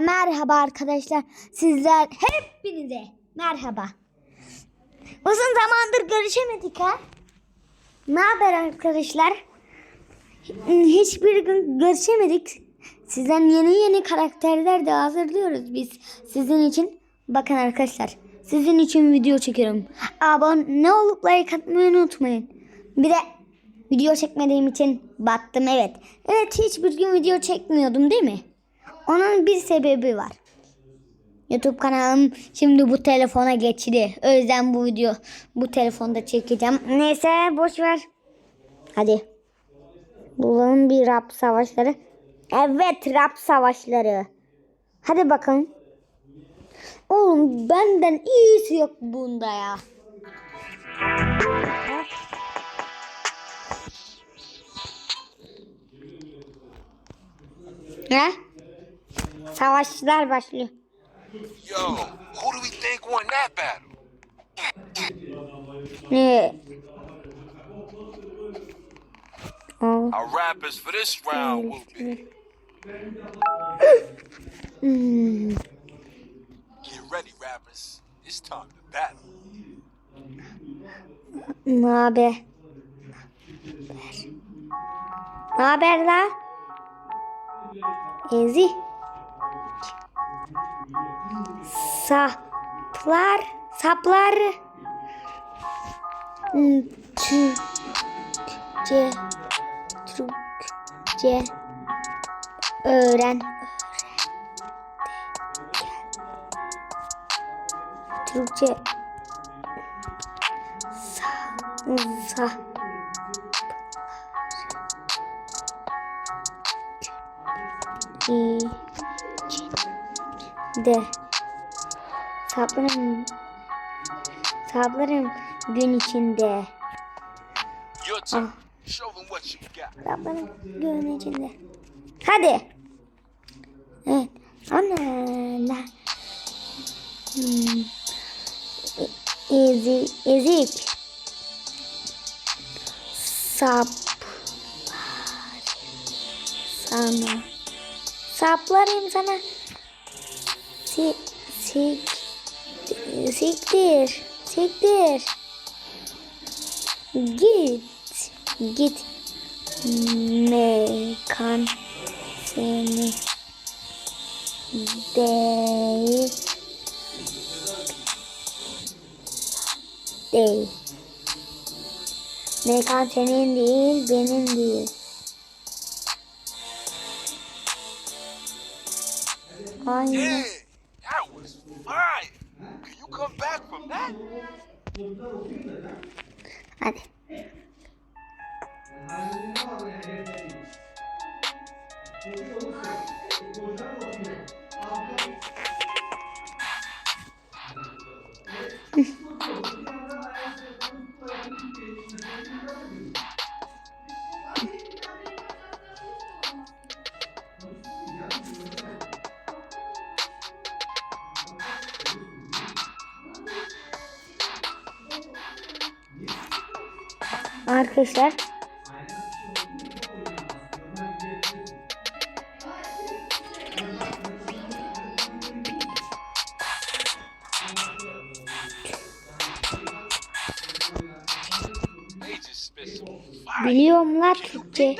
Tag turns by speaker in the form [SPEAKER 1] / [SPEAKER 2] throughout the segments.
[SPEAKER 1] merhaba arkadaşlar. Sizler hepinize merhaba. Uzun zamandır görüşemedik ha. Ne haber arkadaşlar? Hiçbir gün görüşemedik. Sizden yeni yeni karakterler de hazırlıyoruz biz sizin için. Bakın arkadaşlar sizin için video çekiyorum. Abone olup like atmayı unutmayın. Bir de video çekmediğim için battım evet. Evet hiçbir gün video çekmiyordum değil mi? Onun bir sebebi var. YouTube kanalım şimdi bu telefona geçti. O yüzden bu video bu telefonda çekeceğim. Neyse boş ver. Hadi. Bulalım bir rap savaşları. Evet rap savaşları. Hadi bakalım. Oğlum benden iyisi yok bunda ya. Ne? Savaşlar başlıyor.
[SPEAKER 2] Yo, who do we think won that battle?
[SPEAKER 1] Ne?
[SPEAKER 2] Our rappers for this round will be. Get ready, rappers. It's time to battle.
[SPEAKER 1] Ne haber? Ne haber la? Ezi. Saplar, saplar. Türkçe, Türkçe öğren. Türkçe sa, sa, i, de. Saplarım saplarım gün içinde.
[SPEAKER 2] Got.
[SPEAKER 1] saplarım gün içinde. Hadi. Evet. Ana hmm. E- ezi, ezik. Sap. Sana. Saplarım sana si, sik siktir siktir. Git git. Mekan seni değil. Değil. Mekan senin değil benim değil. Aynen. 我们
[SPEAKER 2] 都有病的呀。
[SPEAKER 1] Biliyorum la Türkçe.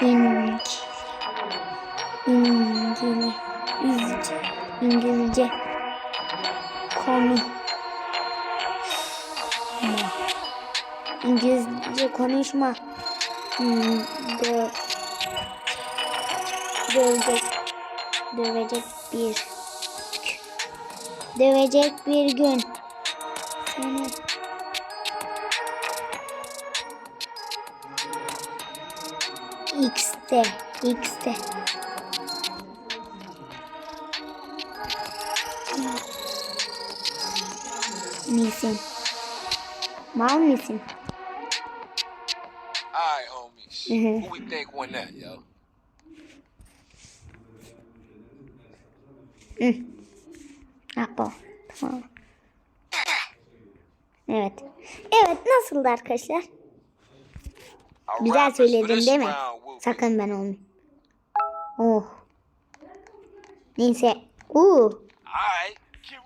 [SPEAKER 1] İnc İngili İzce İngilizce. Konu. İngilizce konuşma. Hmm, dö dövecek dövecek bir dövecek bir gün seni X'te X'te misin? Mal mısın?
[SPEAKER 2] All right, homies. Who we think won that, yo?
[SPEAKER 1] Apo. Tamam. Evet. Evet nasıldı arkadaşlar? Güzel
[SPEAKER 2] this
[SPEAKER 1] değil mi? Sakın ben olmayayım. Oh. Neyse.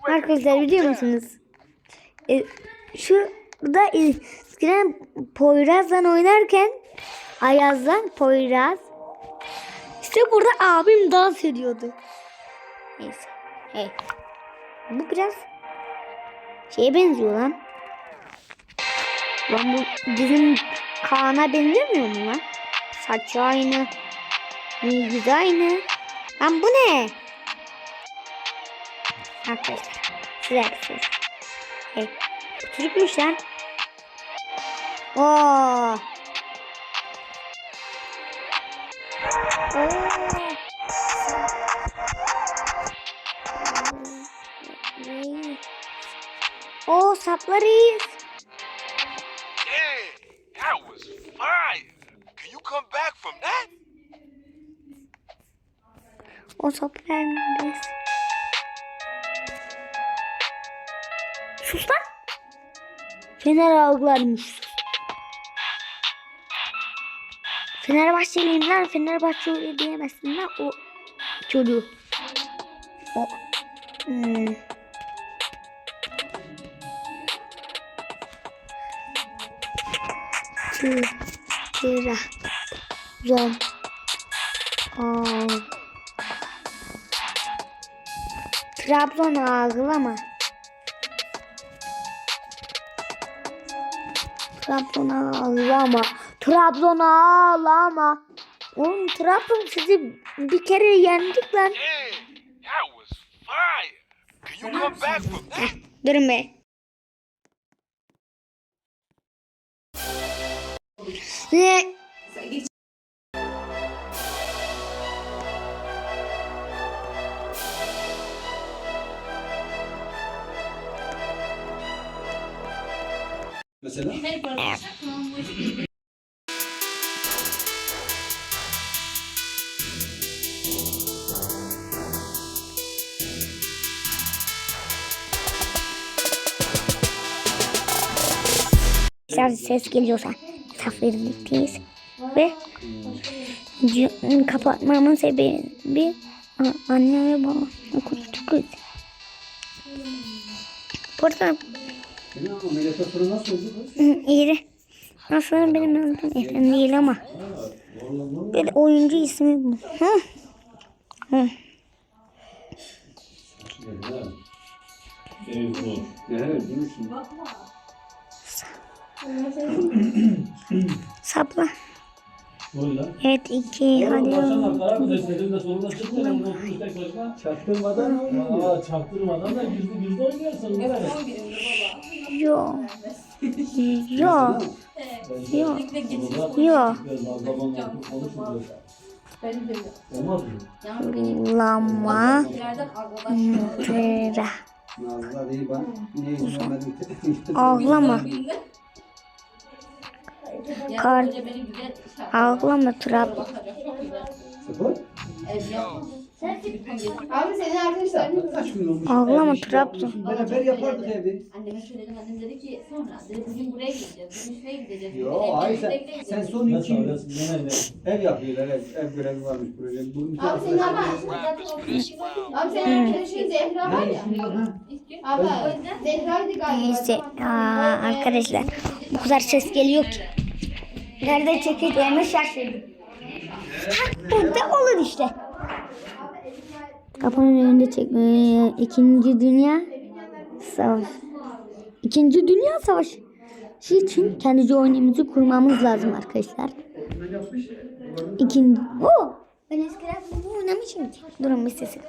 [SPEAKER 2] Ready.
[SPEAKER 1] Arkadaşlar biliyor musunuz? E, şurada eskiden Poyraz'la oynarken Ayaz'la Poyraz işte burada abim dans ediyordu. Neyse. Hey. Bu biraz şeye benziyor lan. Lan bu bizim Kaan'a benzemiyor mu lan? Saçı aynı. Yüzü aynı. Lan bu ne? Arkadaşlar size şey. Hey. Çocukmuş lan. Oo. Oo saplar iyi.
[SPEAKER 2] Damn, that was fire. Can you come back from that?
[SPEAKER 1] O saplar biz. Sus lan. Fener algılarmış. Fenerbahçeliyim lan. Fenerbahçe öyle diyemezsin lan. O çocuğu. O. Hmm. Zon. Aa. Trabzon ağlama. Trabzon ağlama. Trabzon ağlama. Oğlum Trabzon sizi bir kere yendik lan.
[SPEAKER 2] Damn, that was fire. Can you come back from that?
[SPEAKER 1] Durun be. Ne?
[SPEAKER 3] Mesela
[SPEAKER 1] Biraz ses geliyorsa safirlikteyiz. Ve kapatmamın sebebi anne ve baba konuştuk kız? Hı, İyi. Aslında benim adım Efendim değil ama. Böyle oyuncu ismi bu. Hı? Hı.
[SPEAKER 3] Evet.
[SPEAKER 4] Öyle.
[SPEAKER 1] Evet.
[SPEAKER 4] Baştan bunu oturmuş tek başına.
[SPEAKER 3] Çaktırmadan
[SPEAKER 4] Aa çaktırmadan da gizli gizli oynuyorsun. Evet.
[SPEAKER 1] Yo. Yo. Yo. Yo.
[SPEAKER 4] Mı?
[SPEAKER 1] Lama.
[SPEAKER 3] İzlemedim?
[SPEAKER 1] Ağlama. Kar. Ağlama Trabzon.
[SPEAKER 3] Sıfır.
[SPEAKER 5] Abi senin arkadaşların
[SPEAKER 3] Kaç gün olmuş?
[SPEAKER 1] Ağlama Trabzon.
[SPEAKER 3] Beraber yapardık evi.
[SPEAKER 5] Anneme söyledim annem dedi ki sonra dedi bugün buraya gideceğiz bugün şuraya gideceğiz.
[SPEAKER 3] Yo hayır sen, son iki ev yapıyorlar ev, ev görevi varmış proje. Bugün
[SPEAKER 5] Abi senin ama Abi senin arkadaşın Zehra var ya. Abi Zehra'ydı galiba.
[SPEAKER 1] Neyse arkadaşlar bu kadar ses geliyor ki. Nerede çekeceğimi şaşırdım. Ha, burada olur işte. Kapının önünde çekme. İkinci Dünya Savaşı. İkinci Dünya Savaşı için kendi oyunumuzu kurmamız lazım arkadaşlar. İkinci... Oo! Ben eskiden bunu oynamışım. Durun bir sesi.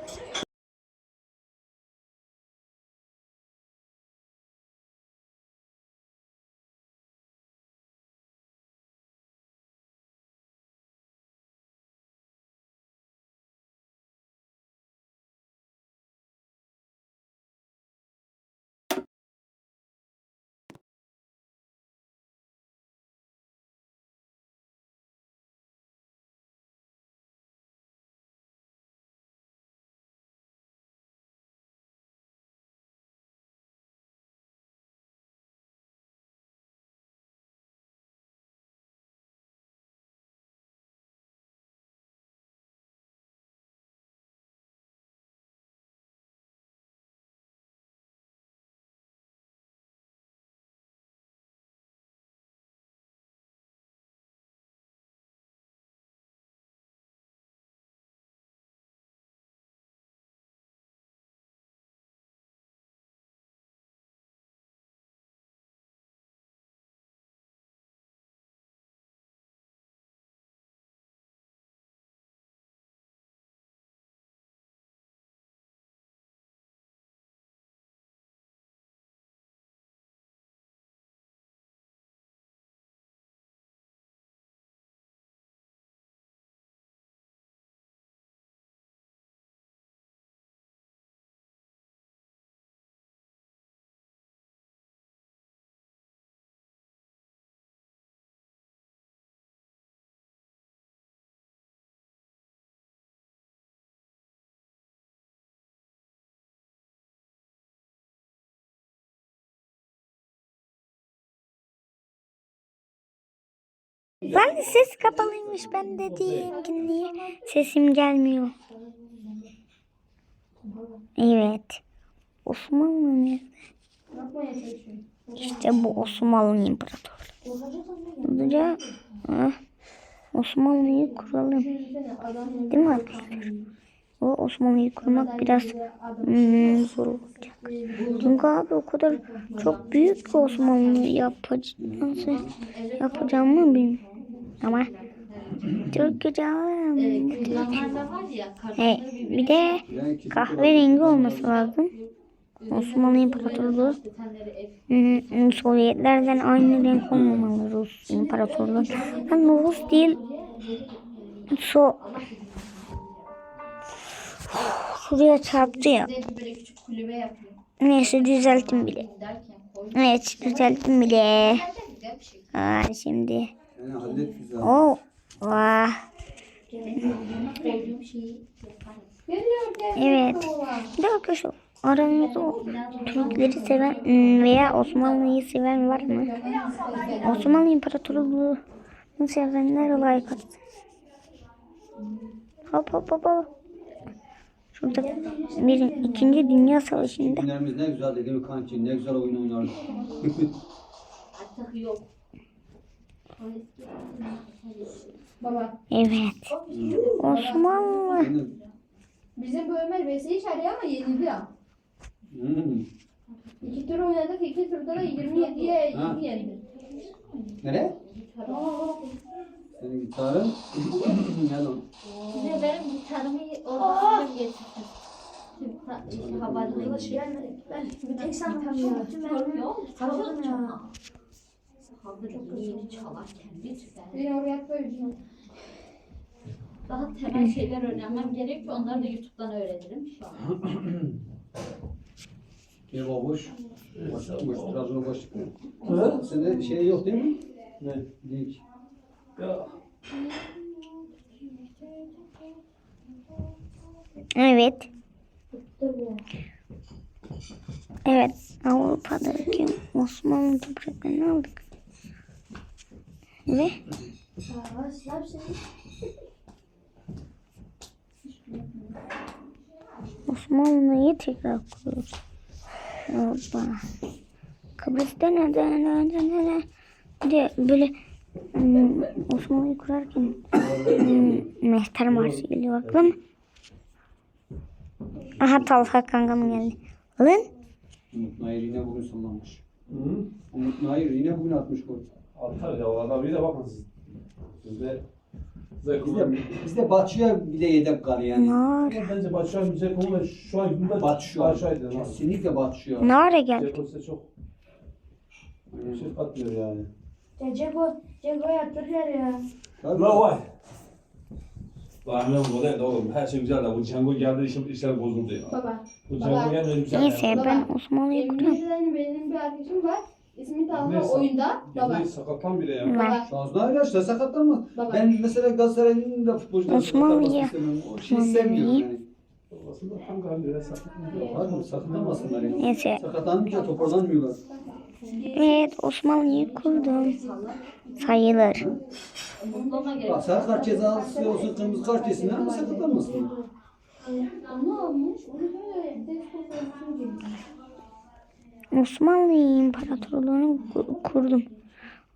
[SPEAKER 1] Ben de ses kapalıymış. Ben de diyeyim ki niye sesim gelmiyor. Evet. Osmanlı nerede? İşte bu Osmanlı İmparatorluğu. Ah, Osmanlı'yı kuralım. Değil mi arkadaşlar? O Osmanlı'yı kurmak biraz hmm, zor olacak. Çünkü abi o kadar çok büyük ki Osmanlı yapacağım. Nasıl yapacağımı bilmiyorum. Ama çok güzel. He, bir de kahverengi olması lazım. Osmanlı İmparatorluğu hmm, Sovyetlerden aynı renk olmamalı Rus İmparatorluğu. Ben Rus değil So Şuraya çarptı ya. Neyse düzelttim bile. Evet düzelttim bile. Aa, şimdi.
[SPEAKER 3] Yani hallet güzel.
[SPEAKER 1] Oh. Vah. Evet. Bir de arkadaşlar aranızda Türkleri seven veya Osmanlı'yı seven var mı? Osmanlı İmparatorluğu'nu sevenler like atsın. Hop hop hop hop. Şurada bir ikinci Dünya Savaşı'nda
[SPEAKER 3] Günlerimiz ne güzel mi kanki? Ne güzel oyun oynardık.
[SPEAKER 5] Artık yok. Baba.
[SPEAKER 1] evet Osmanlı
[SPEAKER 5] Bizim bu Ömer Vesi'yi çağırıyor ama yenildi ya.
[SPEAKER 3] hmm.
[SPEAKER 5] İki tur oynadık. iki turda da 27'ye
[SPEAKER 3] Ha.
[SPEAKER 5] 7 yendi.
[SPEAKER 3] Nereye? Senin gitarın. ne lan?
[SPEAKER 5] Size benim gitarımı orada getirdim. Havalı şey. Ben bir tek sen tanıyorum. Yok, tanıyorum ya. Yeni çalarken lütfen. Beni oraya koyacağım. Daha temel şeyler öğrenmem gerek ki onları da YouTube'dan öğrenirim şu an.
[SPEAKER 3] Bir babuş. Boş, boş, Trabzon'a boş çıkıyor.
[SPEAKER 4] Hı?
[SPEAKER 3] Sende şey yok değil mi?
[SPEAKER 4] Ne?
[SPEAKER 3] Link.
[SPEAKER 4] Ya.
[SPEAKER 1] Evet. Evet Avrupa'daki Osmanlı topraklarını aldık. Ve Osmanlı'yı tekrar kuruyoruz. Hoppa. Kıbrıs'ta ne ne ne ne ne ne Bir de böyle hmm, Osmanlı'yı kurarken hmm, Mehter Marşı geliyor aklıma. Aha Talha kankam geldi. Alın.
[SPEAKER 3] Umut Nayır yine bugün sallanmış.
[SPEAKER 4] Hı?
[SPEAKER 3] Umut Nayır yine bugün atmış gol.
[SPEAKER 4] Atar ya adam iyi de bakın siz. Sizde Size
[SPEAKER 3] Biz de, biz de Batçı'ya bile yedek kal yani.
[SPEAKER 1] Nar.
[SPEAKER 4] Bence Başakşehir bize konu şu an günde
[SPEAKER 3] Batçı.
[SPEAKER 4] Başakşehir'de.
[SPEAKER 3] Kesinlikle Batçı'ya.
[SPEAKER 1] Nara geldi.
[SPEAKER 4] Ceko size çok bir şey katmıyor yani.
[SPEAKER 5] Ya Ceko, Ceko yatırıyor ya.
[SPEAKER 3] Tabii.
[SPEAKER 4] La vay. Ben bu da oğlum her şey güzel de bu Django geldi işim işler bozuldu ya.
[SPEAKER 5] Baba.
[SPEAKER 4] Bu. Django gelmedi güzel.
[SPEAKER 1] Neyse ben Osmanlı'yı kuruyorum.
[SPEAKER 5] Benim bir arkadaşım var. İsmi Talha
[SPEAKER 4] Neyse.
[SPEAKER 5] oyunda. Baba.
[SPEAKER 4] Baba. Sakatlan bile ya.
[SPEAKER 1] Var.
[SPEAKER 5] Baba.
[SPEAKER 3] Şanslı ilaçla sakatlanmaz.
[SPEAKER 5] Baba.
[SPEAKER 3] Ben mesela Galatasaray'ın da futbolcuları
[SPEAKER 1] Osmanlı'ya-
[SPEAKER 3] sakatlanmasını istemem. O şeyi sevmiyorum yani.
[SPEAKER 4] Babasında tam galiba sakatlan.
[SPEAKER 3] Hadi sakatlanmasınlar yani.
[SPEAKER 1] Neyse.
[SPEAKER 3] Sakatlanınca toparlanmıyorlar.
[SPEAKER 1] Evet Osmanlı'yı kurdum. Sayılır.
[SPEAKER 5] Gerek.
[SPEAKER 3] Bak sarı kart cezası olsun kırmızı kart yesinler ama sakatlanmasınlar.
[SPEAKER 5] Onu almış. Onu böyle Desko koysun gibi.
[SPEAKER 1] Osmanlı İmparatorluğu'nu ku- kurdum.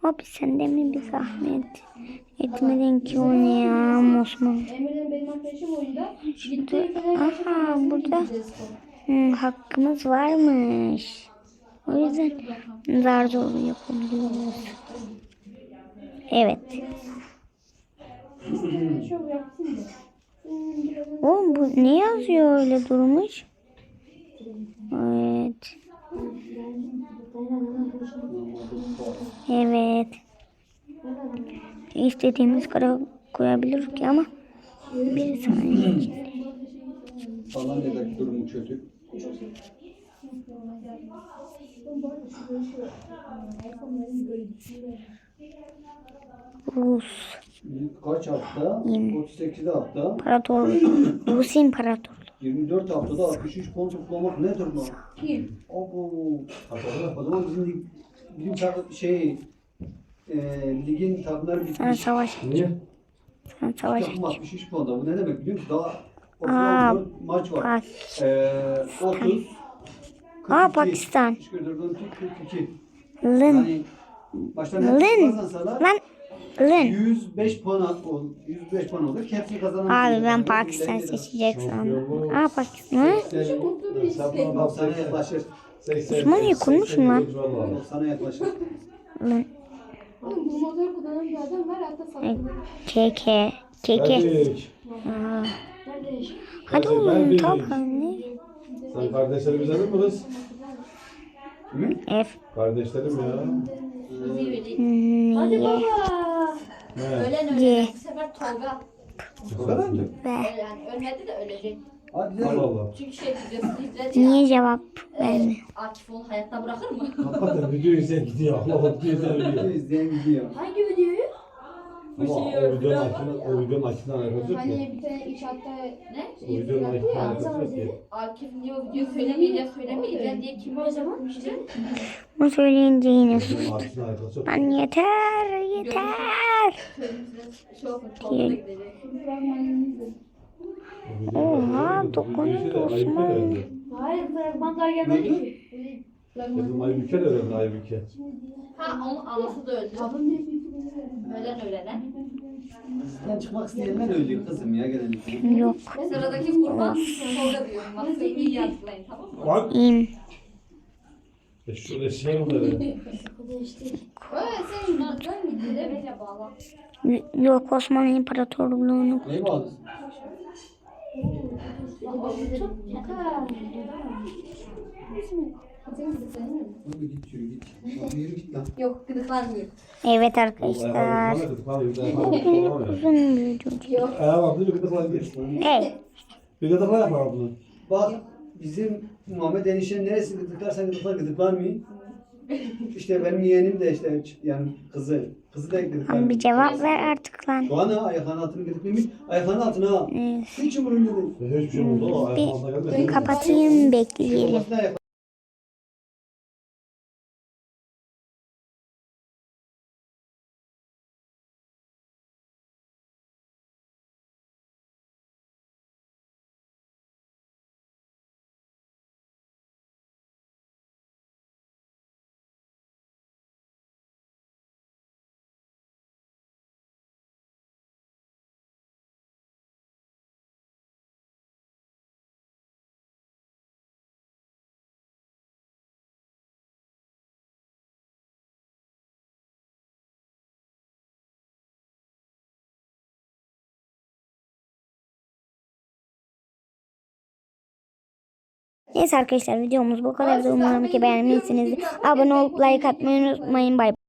[SPEAKER 1] Abi sen de mi bir zahmet etmedin ki onu ya Osmanlı?
[SPEAKER 5] Gitti.
[SPEAKER 1] Aha, burada. Hmm, hakkımız varmış. O yüzden zar zor yapabiliyoruz. Evet. Oğlum bu ne yazıyor öyle durmuş? Evet. Evet. İstediğimiz kadar koyabiliriz ki ama bir saniye.
[SPEAKER 3] Alanya'daki durumu kötü.
[SPEAKER 1] Rus
[SPEAKER 3] kaç hafta?
[SPEAKER 1] Yirmi.
[SPEAKER 3] 38 hafta.
[SPEAKER 1] İmparatorluğu. Rus İmparatorluğu.
[SPEAKER 3] 24 haftada 63 puan toplamak nedir lan?
[SPEAKER 5] Kim?
[SPEAKER 3] Abo. O zaman bizim bizim şarkı şey e, ligin takımları bitmiş.
[SPEAKER 1] savaş.
[SPEAKER 3] Niye?
[SPEAKER 1] Sana savaş.
[SPEAKER 3] Takım 63 puanda. Bu ne demek biliyor musun? Daha
[SPEAKER 1] Aa,
[SPEAKER 3] 34 maç var. Ee, 30
[SPEAKER 1] Aa Pakistan.
[SPEAKER 3] 42, 42.
[SPEAKER 1] Lın.
[SPEAKER 3] Yani baştan
[SPEAKER 1] Lın. Lan. Lın.
[SPEAKER 3] 105 puan ol- 105 puan olur. Hepsini kazanan.
[SPEAKER 1] Abi ben Pakistan seçecek sandım. Aa Pakistan.
[SPEAKER 3] 90'a yaklaşır.
[SPEAKER 4] 80.
[SPEAKER 1] Osmaniye kurmuş mu lan?
[SPEAKER 3] 90'a yaklaşır.
[SPEAKER 6] Oğlum bu motor kullanan bir adam var hatta satılıyor.
[SPEAKER 1] Keke. Keke.
[SPEAKER 4] Geldik.
[SPEAKER 1] Aa.
[SPEAKER 6] Nerede?
[SPEAKER 1] Hadi oğlum anne.
[SPEAKER 4] Sen kardeşlerimiz mi kız?
[SPEAKER 1] F.
[SPEAKER 4] Kardeşlerim ya.
[SPEAKER 1] Hmm,
[SPEAKER 5] Hadi baba. Ölen ölen. Bu sefer Tolga.
[SPEAKER 4] Kadar mı?
[SPEAKER 5] Yani ölmedi de ölecek.
[SPEAKER 3] Hadi
[SPEAKER 4] Allah. Allah.
[SPEAKER 5] Çünkü şey.
[SPEAKER 1] Niye cevap vermiyor?
[SPEAKER 5] Akif onu hayatta bırakır mı?
[SPEAKER 4] Hakikaten video izleyen gidiyor. Allah Allah video. İzleyen
[SPEAKER 3] gidiyor.
[SPEAKER 5] Hangi videoyu?
[SPEAKER 4] Ama o videonun akışından, o videonun akışından alakası yok.
[SPEAKER 6] Hani bir tane inşaatta
[SPEAKER 5] Ne?
[SPEAKER 4] O videonun akışından alakası yok ki.
[SPEAKER 5] Akif niye o videoyu söylemeyeceğim söylemeyeceğim diye kim o zaman işte?
[SPEAKER 1] Bunu söyleyince.
[SPEAKER 4] Videonun akışından alakası yok.
[SPEAKER 1] Lan yeter yeter.
[SPEAKER 5] Sözümüzde şey Tolga da gidecek.
[SPEAKER 1] Oha,
[SPEAKER 4] de Aybüke de
[SPEAKER 1] Osman.
[SPEAKER 4] öldü.
[SPEAKER 6] Hayır fragman daha gelmedi ki.
[SPEAKER 4] Dedim Aybüke de öldü Aybüke.
[SPEAKER 5] Ha onun anası da öldü. Ölen ölene.
[SPEAKER 3] Sizden çıkmak isteyenler öldü kızım ya genellikle.
[SPEAKER 1] Yok.
[SPEAKER 5] Sıradaki kurban Tolga diyorum. Bak beni iyi hatırlayın tamam mı?
[SPEAKER 4] Bak.
[SPEAKER 1] İyiyim.
[SPEAKER 4] E şöyle şey mi?
[SPEAKER 5] Öyle senin nereden gidiyor? Nereye bağlı?
[SPEAKER 1] Yok Osmanlı İmparatorluğu'nu.
[SPEAKER 3] Neyi bağlısın? Hadi git yürü git. Hadi yürü git lan.
[SPEAKER 5] Yok gıdıklanmıyor.
[SPEAKER 1] Evet arkadaşlar.
[SPEAKER 4] gıdıklanamıyor.
[SPEAKER 1] Uzun bir video.
[SPEAKER 4] Baktı bir gıdıklanıyor.
[SPEAKER 1] Hey.
[SPEAKER 4] Bir yapma bunu.
[SPEAKER 3] Bak bizim Muhammed eniştenin neresi gıdıklarsan gıdıklar gıdıklanmıyor. İşte benim yeğenim de işte yani kızı. Kızı da
[SPEAKER 1] Lan bir
[SPEAKER 3] gıdıklanmıyor.
[SPEAKER 1] cevap ver artık lan.
[SPEAKER 3] Şu an ha ayaklarının altını gıdıklamış. Ayaklarının altına ha.
[SPEAKER 1] Evet.
[SPEAKER 3] Hiç umurumda değil.
[SPEAKER 4] Hiçbir şey oldu. Ayağım altına gelmedi.
[SPEAKER 1] kapatayım bekleyelim. Neyse arkadaşlar videomuz bu kadar. Umarım ki beğenmişsinizdir. Abone olup like atmayı unutmayın. Bay bay.